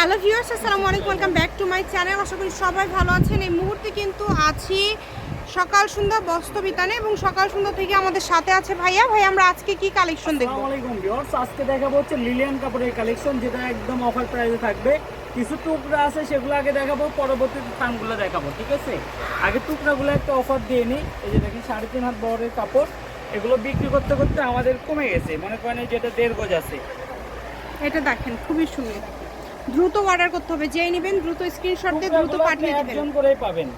Hello viewers আসসালামু আলাইকুম। Welcome back to my channel আশা করি সবাই ভালো আছেন। এই মুহূর্তে কিন্তু আছি সকাল সন্ধ্যা বস্ত্র বিতানে এবং সকাল সন্ধ্যা থেকে আমাদের সাথে আছে ভাইয়া। ভাই আমরা আজকে কি কালেকশন দেখব? আসসালামু আলাইকুম ভিউয়ার্স আজকে দেখাবো হচ্ছে লিলিয়ান কাপড়ের কালেকশন যেটা একদম অফার প্রাইসে থাকবে। কিছু টুকরা আছে সেগুলো আগে দেখাবো পরবর্তীতে থানগুলো দেখাবো ঠিক আছে? আগে টুকরাগুলো একটা অফার দিয়ে নিই। এই যে দেখি সাড়ে তিন হাত বহরের কাপড়। এগুলো বিক্রি করতে করতে আমাদের কমে গেছে। মনে করেন যেটা দেড় গজ আছে। এটা দেখেন খুবই সুন্দর। দ্রুত অর্ডার করতে হবে। যেই নেবেন দ্রুত স্ক্রিনশট দিয়ে দ্রুত পাঠিয়ে দিবেন। একজন করেই পাবেন।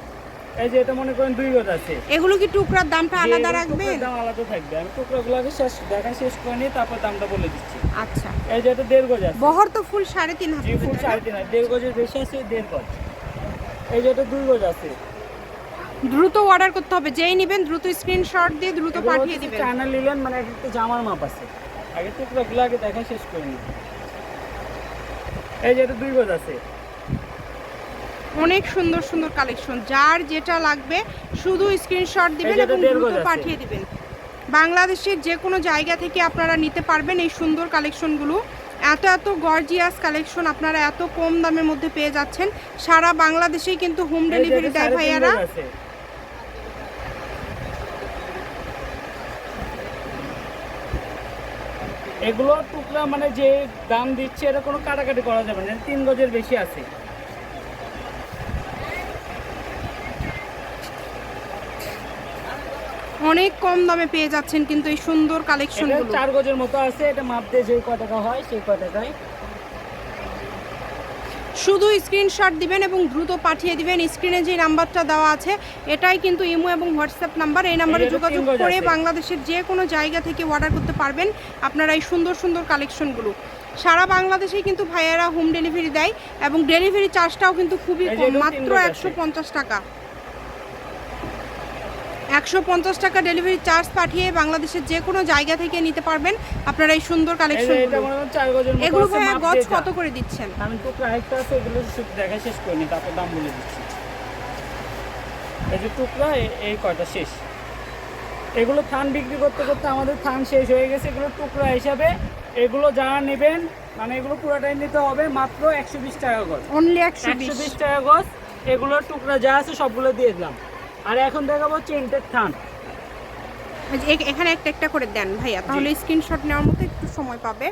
এই যে এটা মনে করেন দুই গজ আছে। এগুলো কি টুকরার দামটা আলাদা রাখবেন? দাম আলাদা থাকবে। আমি টুকরাগুলো আগে শেষ দেখা শেষ করে নিয়ে তারপর দামটা বলে দিচ্ছি। আচ্ছা। এই যে এটা দেড় গজ আছে। বহর তো ফুল সাড়ে তিন হাত ফুট সাড়ে তিন হাত দেড় গজের বেশি আছে দেড় গজ। এই যে এটা দুই গজ আছে। দ্রুত অর্ডার করতে হবে। যেই নেবেন দ্রুত স্ক্রিনশট দিয়ে দ্রুত পাঠিয়ে দিবেন। চায়না লিলেন মানে এক একটা জামার মাপ আছে। আগে টুকরাগুলো আগে দেখা শেষ করে নি এই যে এটা দুই গজ আছে। অনেক সুন্দর সুন্দর কালেকশন যার যেটা লাগবে শুধু স্ক্রিনশট দিবেন এবং দ্রুত পাঠিয়ে দিবেন। বাংলাদেশের যে কোনো জায়গা থেকে আপনারা নিতে পারবেন এই সুন্দর কালেকশনগুলো এত এত গর্জিয়াস কালেকশন আপনারা এত কম দামের মধ্যে পেয়ে যাচ্ছেন। সারা বাংলাদেশেই কিন্তু হোম ডেলিভারি দেয় ভাইয়ারা গজ আছে। এগুলো টুকরা মানে যে দাম দিচ্ছে এটা কোনো কাটাকাটি করা যাবে না তিন গজের বেশি আছে। অনেক কম দামে পেয়ে যাচ্ছেন কিন্তু এই সুন্দর কালেকশন চার গজের মতো আছে এটা মাপ দিয়ে যে কয় টাকা হয় সেই কয় টাকায়। শুধু স্ক্রিনশট দিবেন এবং দ্রুত পাঠিয়ে দিবেন। স্ক্রিনে যে নাম্বারটা দেওয়া আছে এটাই কিন্তু ইমো এবং হোয়াটসঅ্যাপ নাম্বার। এই নাম্বারে যোগাযোগ করে বাংলাদেশের যে কোনো জায়গা থেকে অর্ডার করতে পারবেন আপনারা এই সুন্দর সুন্দর কালেকশনগুলো সারা বাংলাদেশেই কিন্তু ভাইয়ারা হোম ডেলিভারি দেয় এবং ডেলিভারি চার্জটাও কিন্তু খুবই কম মাত্র একশো পঞ্চাশ টাকা। একশো পঞ্চাশ টাকা ডেলিভারি চার্জ পাঠিয়ে বাংলাদেশের যে কোনো জায়গা থেকে নিতে পারবেন। আপনারা এই সুন্দর গজের এগুলো ভাইয়া গজ কত করে দিচ্ছেন? আমি তো আরেকটা আছে এগুলো দেখা শেষ করিনি তারপর দাম বলে দিচ্ছি। এই যে টুকরা এই কয়টা শেষ? এগুলো থান বিক্রি করতে করতে আমাদের থান শেষ হয়ে গেছে এগুলো টুকরা হিসাবে এগুলো যারা নেবেন মানে এগুলো পুরোটাই নিতে হবে মাত্র একশো বিশ টাকা গজ। অনলি একশো বিশ টাকা গজ এগুলোর টুকরা যা আছে সবগুলো দিয়ে দিলাম। আর এখন দেখাবো চেনটের থান এখানে একটা একটা করে দেন ভাইয়া তাহলে স্ক্রিনশট নেওয়ার মতো একটু সময় পাবে।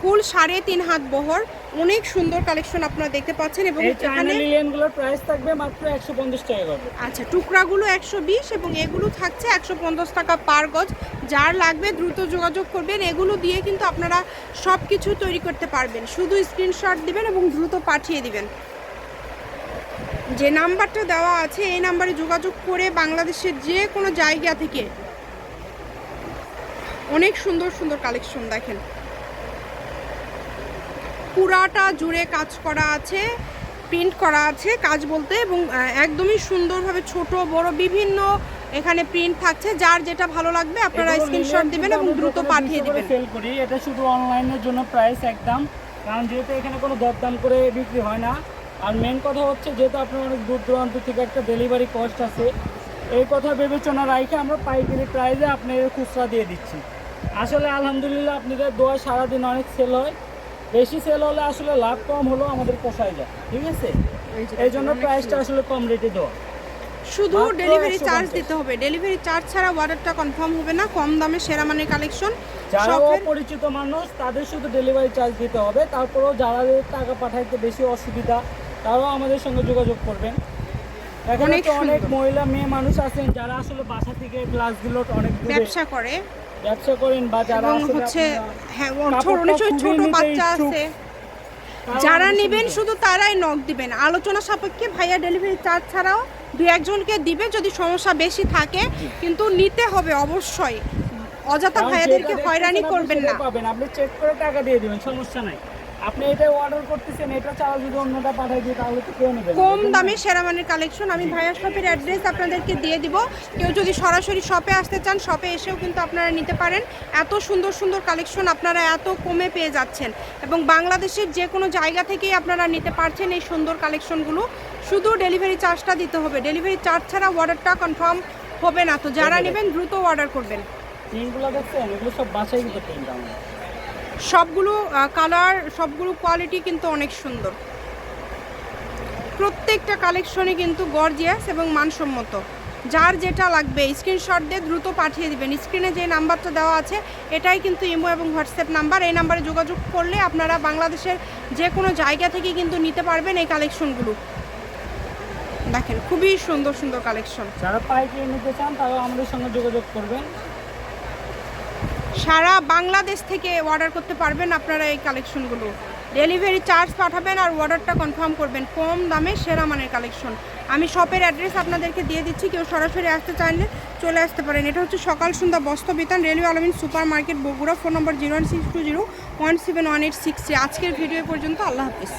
ফুল সাড়ে তিন হাত বহর অনেক সুন্দর কালেকশন আপনারা দেখতে পাচ্ছেন এবং এখানে লিলিয়ানগুলোর প্রাইস থাকবে মাত্র একশো পঞ্চাশ টাকা গজ আচ্ছা টুকরাগুলো একশো বিশ এবং এগুলো থাকছে একশো পঞ্চাশ টাকা পার গজ। যার লাগবে দ্রুত যোগাযোগ করবেন এগুলো দিয়ে কিন্তু আপনারা সব কিছু তৈরি করতে পারবেন। শুধু স্ক্রিনশট দিবেন এবং দ্রুত পাঠিয়ে দিবেন। যে নাম্বারটা দেওয়া আছে এই নাম্বারে যোগাযোগ করে বাংলাদেশের যে কোনো জায়গা থেকে অনেক সুন্দর সুন্দর কালেকশন দেখেন। পুরাটা জুড়ে কাজ করা আছে প্রিন্ট করা আছে কাজ বলতে এবং একদমই সুন্দরভাবে ছোট বড় বিভিন্ন এখানে প্রিন্ট থাকছে। যার যেটা ভালো লাগবে আপনারা স্ক্রিনশট দিবেন এবং দ্রুত পাঠিয়ে 200 করে দিবেন। সেল করি এটা শুধু অনলাইনের জন্য প্রাইস একদম। কারণ যেহেতু এখানে কোনো দরদাম করে বিক্রি হয় না আর মেন কথা হচ্ছে যেহেতু আপনার অনেক দূর দূরান্ত থেকে একটা ডেলিভারি কস্ট আছে এই কথা বিবেচনা রাখে আমরা পাইকারি প্রাইসে আপনাদের খুচরা দিয়ে দিচ্ছি। আসলে আলহামদুলিল্লাহ আপনাদের দোয়া সারাদিন অনেক সেল হয়। বেশি সেল হলে আসলে লাভ কম হলেও আমাদের পোষায় যায় ঠিক আছে? এই জন্য প্রাইসটা আসলে কম রেটে দেওয়া। শুধু ডেলিভারি চার্জ দিতে হবে। ডেলিভারি চার্জ ছাড়া অর্ডারটা কনফার্ম হবে না কম দামে সেরা মানের কালেকশন যারা অপরিচিত মানুষ তাদের শুধু ডেলিভারি চার্জ দিতে হবে। তারপরেও যারা টাকা পাঠাইতে বেশি অসুবিধা তারাও আমাদের সঙ্গে যোগাযোগ করবেন। এখানে অনেক তো অনেক মহিলা মেয়ে মানুষ আছেন যারা আসলে বাসা থেকে ক্লাসগুলো অনেক ব্যবসা করে। ব্যবসা করেন বা যারা হচ্ছে হ্যাঁ ছোট বাচ্চা আছে। যারা নেবেন শুধু তারাই নখ দিবেন। আলোচনা সাপেক্ষে ভাইয়া ডেলিভারি চার্জ ছাড়াও দু একজনকে দিবে যদি সমস্যা বেশি থাকে। কিন্তু নিতে হবে অবশ্যই। অযথা ভাইয়াদেরকে হয়রানি করবেন না। আপনি চেক করে টাকা দিয়ে দিবেন সমস্যা নাই। আপনি এটা অর্ডার করতেছেন এটা ছাড়া যদি অন্যটা পাঠাই দিই তাহলে তো কেউ নেবেন না। কম দামে সেরা মানের কালেকশন আমি ভাইয়া শপের অ্যাড্রেস আপনাদেরকে দিয়ে দিব। কেউ যদি সরাসরি শপে আসতে চান শপে এসেও কিন্তু আপনারা নিতে পারেন। এত সুন্দর সুন্দর কালেকশন আপনারা এত কমে পেয়ে যাচ্ছেন। এবং বাংলাদেশের যে কোনো জায়গা থেকেই আপনারা নিতে পারছেন এই সুন্দর কালেকশনগুলো শুধু ডেলিভারি চার্জটা দিতে হবে। ডেলিভারি চার্জ ছাড়া অর্ডারটা কনফার্ম হবে না। তো যারা নেবেন দ্রুত অর্ডার করবেন। প্রিন্টগুলো দেখছেন এগুলো সব বাসায় কিন্তু প্রিন্ট আমার সবগুলো কালার সবগুলো কোয়ালিটি কিন্তু অনেক সুন্দর। প্রত্যেকটা কালেকশনই কিন্তু গর্জিয়াস এবং মানসম্মত। যার যেটা লাগবে স্ক্রিনশট দিয়ে দ্রুত পাঠিয়ে দিবেন। স্ক্রিনে যে নাম্বারটা দেওয়া আছে, এটাই কিন্তু ইমো এবং হোয়াটসঅ্যাপ নাম্বার। এই নাম্বারে যোগাযোগ করলে আপনারা বাংলাদেশের যে কোনো জায়গা থেকে কিন্তু নিতে পারবেন এই কালেকশনগুলো দেখেন, খুবই সুন্দর সুন্দর কালেকশন যারা পাইকারি নিতে চান, তারাও আমাদের সঙ্গে যোগাযোগ করবেন। সারা বাংলাদেশ থেকে অর্ডার করতে পারবেন আপনারা এই কালেকশনগুলো ডেলিভারি চার্জ পাঠাবেন আর অর্ডারটা কনফার্ম করবেন, কম দামে সেরা মানের কালেকশন আমি শপের অ্যাড্রেস আপনাদেরকে দিয়ে দিচ্ছি, কেউ সরাসরি আসতে চাইলে চলে আসতে পারেন। এটা হচ্ছে সকাল সন্ধ্যা বস্ত্র বিতান railway Alamin super market Bogura. Phone number zero one six two zero one seven one eight six আজকের ভিডিও পর্যন্ত, আল্লাহ হাফিজ।